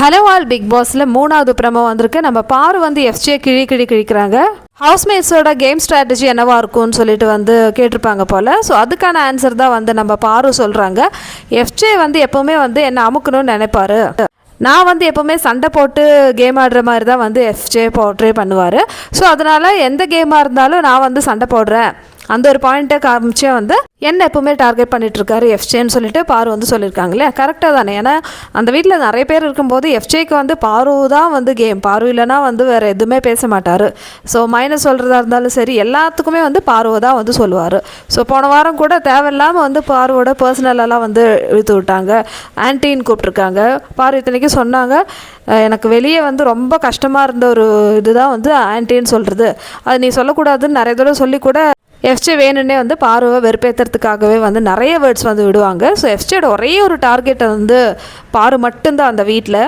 Hello all big பாஸில் மூணாவது promo வந்திருக்கு. நம்ம பாரு வந்து எஃப்ஜே கிழி கிழி கிழிக்கிறாங்க. ஹவுஸ்மேட்ஸோட கேம் ஸ்ட்ராட்டஜி என்னவா இருக்கும்னு சொல்லிட்டு வந்து கேட்டிருப்பாங்க போல். ஸோ அதுக்கான ஆன்சர் தான் வந்து நம்ம பாரு சொல்கிறாங்க எஃப்ஜே வந்து எப்போவுமே வந்து என்ன அமுக்கணும்னு நினைப்பாரு? நான் வந்து எப்போவுமே சண்டை போட்டு கேம் ஆடுற மாதிரி தான் வந்து எஃப்ஜே போர்ட்ரே பண்ணுவார். ஸோ அதனால் எந்த கேமாக இருந்தாலும் நான் வந்து சண்டை போடுறேன். அந்த ஒரு பாயிண்ட்டை காமிச்சே வந்து என்ன எப்பவுமே டார்கெட் பண்ணிட்டு எஃப்ஜேன்னு சொல்லிட்டு பாரு வந்து சொல்லியிருக்காங்களே கரெக்டாக தானே. ஏன்னா அந்த வீட்டில் நிறைய பேர் இருக்கும்போது எஃப்ஜேக்கு வந்து பாரு தான் வந்து கேம் பாரு இல்லைனா வந்து வேறு எதுவுமே பேச மாட்டார். ஸோ மைனஸ் சொல்கிறதா இருந்தாலும் சரி எல்லாத்துக்குமே வந்து பாருவை தான் வந்து சொல்லுவார். ஸோ போன வாரம் கூட தேவையில்லாமல் வந்து பாருவோட பர்சனலெல்லாம் வந்து இழுத்து விட்டாங்க. ஆன்டின்னு கூப்பிட்ருக்காங்க பாரு இத்தனைக்கும் சொன்னாங்க. எனக்கு வெளியே வந்து ரொம்ப கஷ்டமாக இருந்த ஒரு இதுதான் வந்து ஆன்டின்னு சொல்கிறது அது நீ சொல்லக்கூடாதுன்னு நிறைய தடவை சொல்லி கூட எஃப்ஜே வேணுன்னே வந்து பார்வை வெறுப்பேற்றுறதுக்காகவே வந்து நிறைய வேர்ட்ஸ் வந்து விடுவாங்க. ஸோ எஃப்ஜேட ஒரே ஒரு டார்கெட்டை வந்து பாரு மட்டும்தான் அந்த வீட்டில்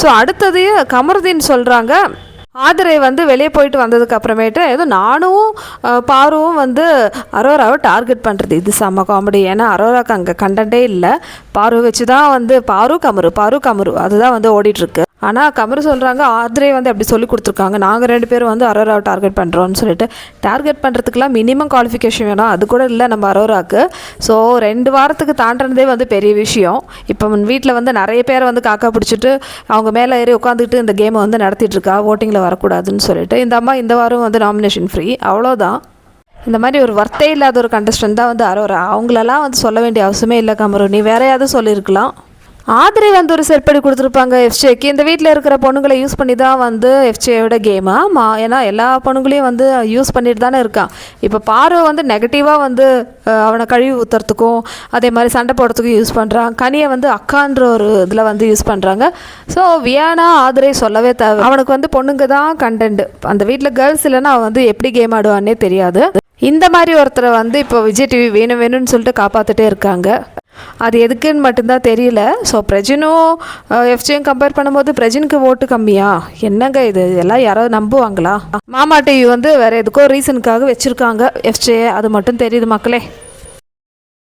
ஸோ அடுத்தது கமருதீன் சொல்கிறாங்க ஆதிரை வந்து வெளியே போயிட்டு வந்ததுக்கு அப்புறமேட்டு ஏதோ நானும் பாருவும் வந்து அரோராவை டார்கெட் பண்ணுறது இது செம்ம காமெடி ஏன்னா அரோராக்கு அங்கே கண்டென்ட்டே இல்லை. பாரு வச்சு தான் வந்து பாரு கமரு பாரு கமரு அதுதான் வந்து ஓடிட்டுருக்கு ஆனால் கமரு சொல்கிறாங்க ஆத்ரே வந்து அப்படி சொல்லி கொடுத்துருக்காங்க. நாங்கள் ரெண்டு பேரும் வந்து அரோராவை டார்கெட் பண்ணுறோம்னு சொல்லிட்டு. டார்கெட் பண்ணுறதுக்குலாம் மினிமம் குவாலிஃபிகேஷன் வேணும். அது கூட இல்லை நம்ம அரோராக்கு. ஸோ ரெண்டு வாரத்துக்கு தாண்டினதே வந்து பெரிய விஷயம். இப்போ வீட்டில் வந்து நிறைய பேர் வந்து காக்கா பிடிச்சிட்டு அவங்க மேலே ஏறி உட்காந்துக்கிட்டு இந்த கேமை வந்து நடத்திட்டுருக்கா ஓட்டிங்கில் வரக்கூடாதுன்னு சொல்லிட்டு இந்த அம்மா இந்த வாரம் வந்து நாமினேஷன் ஃப்ரீ அவ்வளோதான் இந்த மாதிரி ஒரு வர்த்தே இல்லாத ஒரு கண்டஸ்டன்ட் தான் வந்து அரோரா. அவங்களெல்லாம் வந்து சொல்ல வேண்டிய அவசியமே இல்லை கமரு. நீ வேறையாவது சொல்லியிருக்கலாம். ஆதிரை வந்து ஒரு செருப்படி கொடுத்துருப்பாங்க எஃப்ஜேக்கு இந்த வீட்டில் இருக்கிற பொண்ணுங்களை யூஸ் பண்ணி தான் வந்து எஃப்ஜேயோட கேமா மா ஏன்னா எல்லா பொண்ணுங்களையும் வந்து யூஸ் பண்ணிட்டு தானே இருக்கான் இப்போ பார்வை வந்து நெகட்டிவாக வந்து அவனை கழுவி ஊற்றுறதுக்கும் அதே மாதிரி சண்டை போடுறதுக்கும் யூஸ் பண்ணுறான் கனியை வந்து அக்கான்ற ஒரு இதில் வந்து யூஸ் பண்ணுறாங்க ஸோ வியானா ஆதிரை சொல்லவே தேவை. அவனுக்கு வந்து பொண்ணுங்க தான் கண்டென்ட் அந்த வீட்டில் கேர்ள்ஸ் இல்லைன்னா அவன் வந்து எப்படி கேம் ஆடுவான்னே தெரியாது. இந்த மாதிரி ஒருத்தரை வந்து இப்போ விஜய் டிவி வேணும் வேணும்னு சொல்லிட்டு காப்பாற்றிட்டே இருக்காங்க. அது எதுக்குன்னு மட்டும்தான் தெரியல. ஸோ பிரஜினும் எஃப்ஜியும் கம்பேர் பண்ணும்போது பிரஜினுக்கு ஓட்டு கம்மியா? என்னங்க இது? எல்லாம் யாராவது நம்புவாங்களா? மாமா டிவி வந்து வேற எதுக்கோ ரீசனுக்காக வச்சுருக்காங்க எஃப்ஜே அது மட்டும் தெரியுது மக்களே.